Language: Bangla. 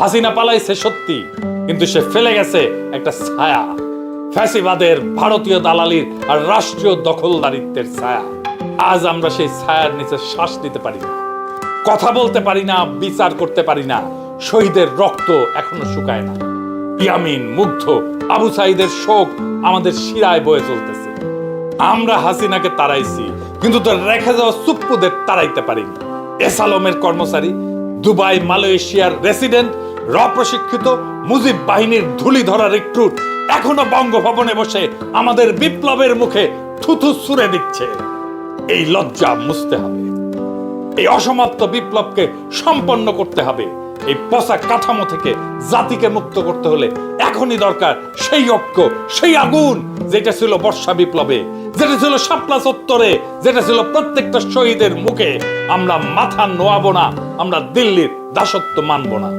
হাসিনা পালাইছে সত্যি, কিন্তু সে ফেলে গেছে একটা ছায়া। ফ্যাসিবাদের ভারতীয় দালালির আর রাষ্ট্রীয় দখলদারিত্বের ছায়া। আজ আমরা সেই ছায়ার নিচে শ্বাস নিতে পারি না। কথা বলতে পারি না, বিচার করতে পারি না। শহীদের রক্ত এখনও শুকায় না। ইয়ামিন, মুগ্ধ, আবু সাইদের শোক আমাদের শিরায় বয়ে চলতেছে। আমরা হাসিনাকে তাড়াইছি, কিন্তু তোর রেখে যাওয়া সুপ্পুদের তাড়াইতে পারিনি। এসালমের কর্মচারী দুবাই, মালয়েশিয়ার রেসিডেন্ট র প্রশিক্ষিত মুজিব বাহিনীর ধুলি ধরা রিক্রুট এখনও বঙ্গভবনে বসে আমাদের বিপ্লবের মুখে থুথু সুরে দিচ্ছে। এই লজ্জা মুছতে হবে। এই অসমাপ্ত বিপ্লবকে সম্পন্ন করতে হবে। এই পচা কাঠামো থেকে জাতিকে মুক্ত করতে হলে এখনই দরকার সেই ঐক্য, সেই আগুন, যেটা ছিল বর্ষা বিপ্লবে, যেটা ছিল শাপলা চত্বরে, যেটা ছিল প্রত্যেকটা শহীদের মুখে। আমরা মাথা নোয়াবো না, আমরা দিল্লির দাসত্ব মানব না।